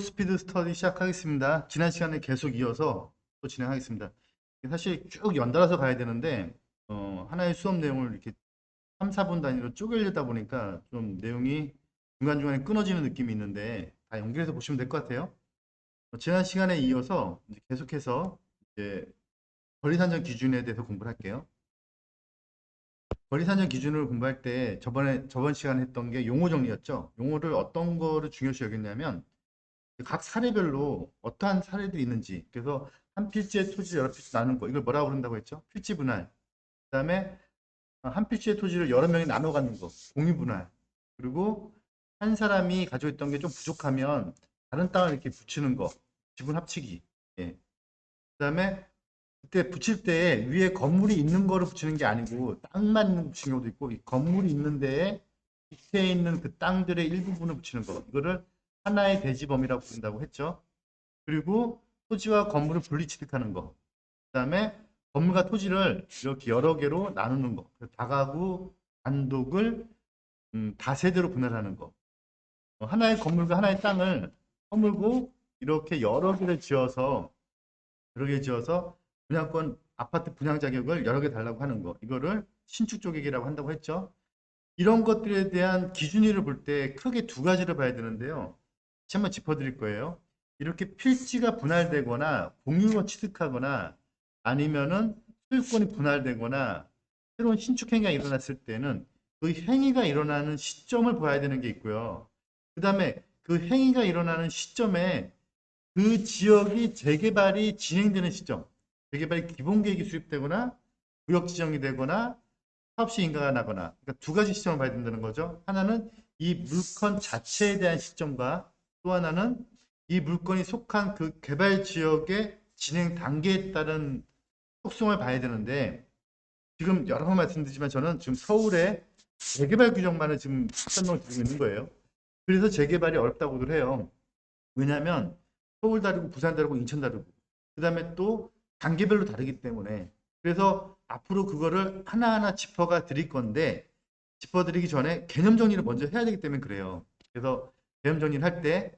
스피드 스터디 시작하겠습니다. 지난 시간에 계속 이어서 또 진행하겠습니다. 사실 쭉 연달아서 가야 되는데 어, 하나의 수업 내용을 이렇게 3, 4분 단위로 쪼개려다 보니까 좀 내용이 중간중간에 끊어지는 느낌이 있는데 다 연결해서 보시면 될 것 같아요. 어, 지난 시간에 이어서 이제 계속해서 이제 거리산정 기준에 대해서 공부를 할게요. 거리산정 기준을 공부할 때 저번에 저번 시간에 했던 게 용어 정리였죠. 용어를 어떤 거를 중요시 여겼냐면 각 사례별로 어떠한 사례들이 있는지. 그래서 한 필지의 토지 여러 필지 나누는 거. 이걸 뭐라고 그런다고 했죠? 필지 분할. 그 다음에 한 필지의 토지를 여러 명이 나눠 갖는 거. 공유 분할. 그리고 한 사람이 가지고 있던 게 좀 부족하면 다른 땅을 이렇게 붙이는 거. 지분 합치기. 예. 그 다음에 그때 붙일 때 위에 건물이 있는 거를 붙이는 게 아니고 땅만 붙이는 경우도 있고 이 건물이 있는 데에 밑에 있는 그 땅들의 일부분을 붙이는 거. 이거를 하나의 대지범이라고 부른다고 했죠. 그리고 토지와 건물을 분리 취득하는 거. 그다음에 건물과 토지를 이렇게 여러 개로 나누는 거. 다가구, 단독을 음, 다세대로 분할하는 거. 어, 하나의 건물과 하나의 땅을 허물고 이렇게 여러 개를 지어서 여러 개 지어서 분양권 아파트 분양 자격을 여러 개 달라고 하는 거. 이거를 신축 조객이라고 한다고 했죠. 이런 것들에 대한 기준위를 볼 때 크게 두 가지를 봐야 되는데요. 다시 한번 짚어드릴 거예요. 이렇게 필지가 분할되거나 공유가 취득하거나 아니면은 소유권이 분할되거나 새로운 신축 행위가 일어났을 때는 그 행위가 일어나는 시점을 봐야 되는 게 있고요. 그 다음에 그 행위가 일어나는 시점에 그 지역이 재개발이 진행되는 시점, 재개발이 기본 계획이 수립되거나 구역 지정이 되거나 사업시 인가가 나거나 그러니까 두 가지 시점을 봐야 된다는 거죠. 하나는 이 물건 자체에 대한 시점과 또 하나는 이 물건이 속한 그 개발 지역의 진행 단계에 따른 속성을 봐야 되는데 지금 여러 번 말씀드리지만 저는 지금 서울의 재개발 규정만을 지금 설명을 드리고 있는 거예요. 그래서 재개발이 어렵다고들 해요. 왜냐하면 서울 다르고 부산 다르고 인천 다르고 그 다음에 또 단계별로 다르기 때문에 그래서 앞으로 그거를 하나하나 짚어가 드릴 건데 짚어드리기 전에 개념 정리를 먼저 해야 되기 때문에 그래요. 그래서 개념 정리를 할때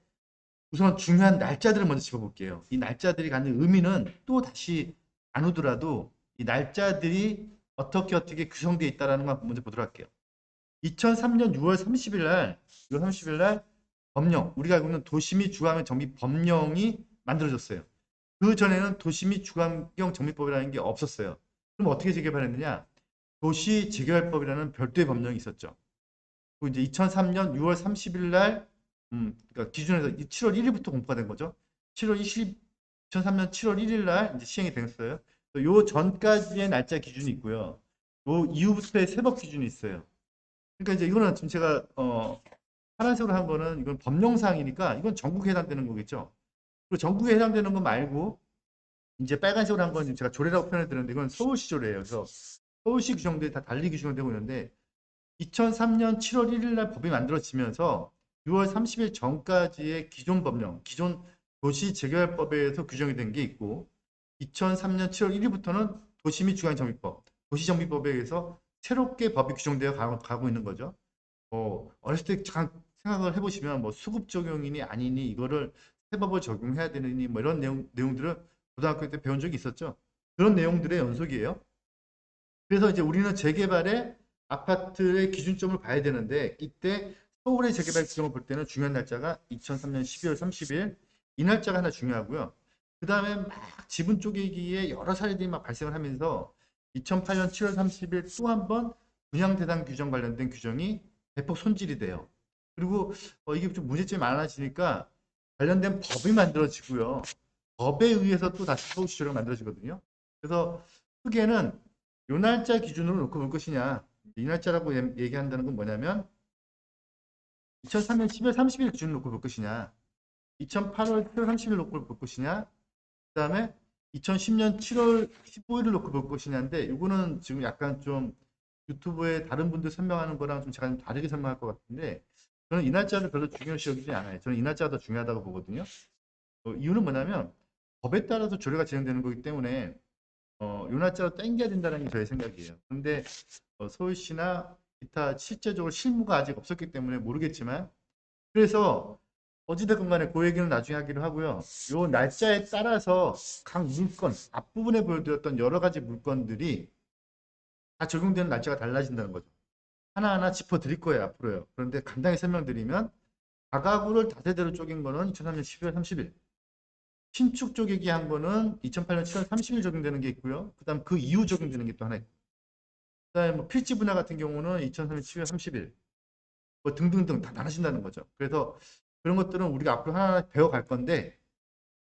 우선 중요한 날짜들을 먼저 짚어볼게요. 이 날짜들이 갖는 의미는 또 다시 나누더라도 이 날짜들이 어떻게 어떻게 구성되어 있다는 걸 먼저 보도록 할게요. 2003년 6월 30일 날, 6월 30일 날 법령, 우리가 알고 있는 도시및 주거환경 정비 법령이 만들어졌어요. 그 전에는 도시및 주거환경 정비법이라는 게 없었어요. 그럼 어떻게 재개발했느냐? 도시 재개발법이라는 별도의 법령이 있었죠. 그 이제 2003년 6월 30일 날, 음, 그러니까 기준에서 7월 1일부터 공포가 된 거죠. 7월 20, 2003년 7월 1일 날 시행이 됐어요. 요 전까지의 날짜 기준이 있고요. 요 이후부터의 세법 기준이 있어요. 그러니까 이제 이거는 지금 제가 어 파란색으로 한 거는 이건 법령사항이니까 이건 전국에 해당되는 거겠죠. 그리고 전국에 해당되는 거 말고 이제 빨간색으로 한 건 지금 제가 조례라고 표현해 드렸는데 이건 서울시 조례예요. 그래서 서울시 규정들이 다 달리 규정되고 있는데 2003년 7월 1일 날 법이 만들어지면서 6월 30일 전까지의 기존 법령, 기존 도시 재개발법에서 규정이 된 게 있고 2003년 7월 1일부터는 도시 및 주간정비법, 도시정비법에 의해서 새롭게 법이 규정되어 가- 가고 있는 거죠. 어, 어렸을 때 잠깐 생각을 해보시면 뭐 수급 적용이니 아니니 이거를 세법을 적용해야 되느니 뭐 이런 내용, 내용들을 고등학교 때 배운 적이 있었죠. 그런 내용들의 연속이에요. 그래서 이제 우리는 재개발의 아파트의 기준점을 봐야 되는데 이때 서울의 재개발 규정을 볼 때는 중요한 날짜가 2003년 12월 30일 이 날짜가 하나 중요하고요. 그 다음에 막 지분 쪼개기에 여러 사례들이 막 발생을 하면서 2008년 7월 30일 또 한 번 분양 대상 규정 관련된 규정이 대폭 손질이 돼요. 그리고 어, 이게 좀 문제점이 많아지니까 관련된 법이 만들어지고요. 법에 의해서 또 다시 서울시 조례가 만들어지거든요. 그래서 크게는 요 날짜 기준으로 놓고 볼 것이냐. 이 날짜라고 얘- 얘기한다는 건 뭐냐면 2003년 10월 30일 기준으로 놓고 볼 것이냐. 2008월 7월 30일 놓고 볼 것이냐. 그 다음에 2010년 7월 15일을 놓고 볼 것이냐인데 이거는 지금 약간 좀 유튜브에 다른 분들 설명하는 거랑 좀 제가 좀 다르게 설명할 것 같은데 저는 이 날짜를 별로 중요시 여기지 않아요. 저는 이 날짜가 더 중요하다고 보거든요. 어, 이유는 뭐냐면 법에 따라서 조례가 진행되는 거기 때문에 어, 이 날짜로 땡겨야 된다는 게 저의 생각이에요. 근데 어, 서울시나 기타 실제적으로 실무가 아직 없었기 때문에 모르겠지만 그래서 어찌됐건 간에 그 얘기는 나중에 하기로 하고요. 요 날짜에 따라서 각 물건, 앞부분에 보여드렸던 여러 가지 물건들이 다 적용되는 날짜가 달라진다는 거죠. 하나하나 짚어드릴 거예요, 앞으로요. 그런데 간단히 설명드리면 다가구를 다세대로 쪼갠 거는 2003년 12월 30일. 신축 쪼개기 한 거는 2008년 7월 30일 적용되는 게 있고요. 그 다음 그 이후 적용되는 게 또 하나 있고. 그 다음에 뭐 필지 분야 같은 경우는 2003년 7월 30일. 뭐 등등등 다 나눠진다는 거죠. 그래서 그런 것들은 우리가 앞으로 하나 배워갈 건데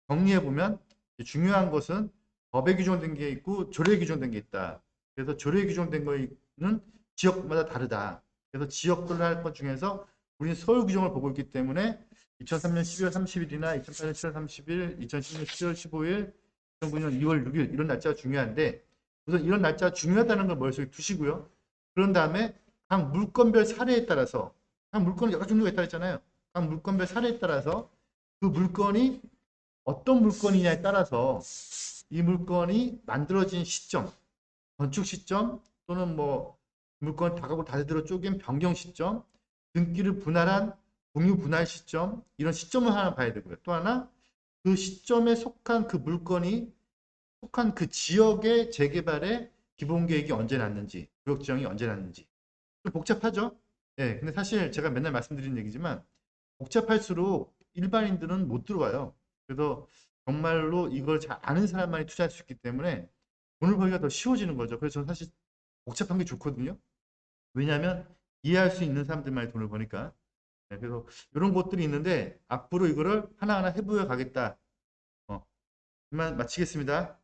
정리해 보면 중요한 것은 법에 규정된 게 있고 조례에 규정된 게 있다. 그래서 조례에 규정된 거는 지역마다 다르다. 그래서 지역별로 할 것 중에서 우리는 서울 규정을 보고 있기 때문에 2003년 12월 30일이나 2008년 7월 30일, 2010년 7월 15일, 2009년 2월 6일 이런 날짜가 중요한데 우선 이런 날짜가 중요하다는 걸 머릿속에 두시고요. 그런 다음에 각 물건별 사례에 따라서 각 물건은 여러 종류가 있다 했잖아요. 각 물건별 사례에 따라서 그 물건이 어떤 물건이냐에 따라서 이 물건이 만들어진 시점, 건축 시점 또는 뭐 물건 다가구 다세대로 쪼갠 변경 시점, 등기를 분할한 공유 분할 시점 이런 시점을 하나 봐야 되고요. 또 하나 그 시점에 속한 그 물건이 속한 그 지역의 재개발의 기본 계획이 언제 났는지, 구역 지정이 언제 났는지 좀 복잡하죠? 예, 근데 사실 제가 맨날 말씀드리는 얘기지만 복잡할수록 일반인들은 못 들어와요. 그래서 정말로 이걸 잘 아는 사람만이 투자할 수 있기 때문에 돈을 벌기가 더 쉬워지는 거죠. 그래서 저는 사실 복잡한 게 좋거든요. 왜냐하면 이해할 수 있는 사람들만이 돈을 버니까. 네, 그래서 이런 것들이 있는데 앞으로 이거를 하나하나 해보여 가겠다. 어, 이만 마치겠습니다.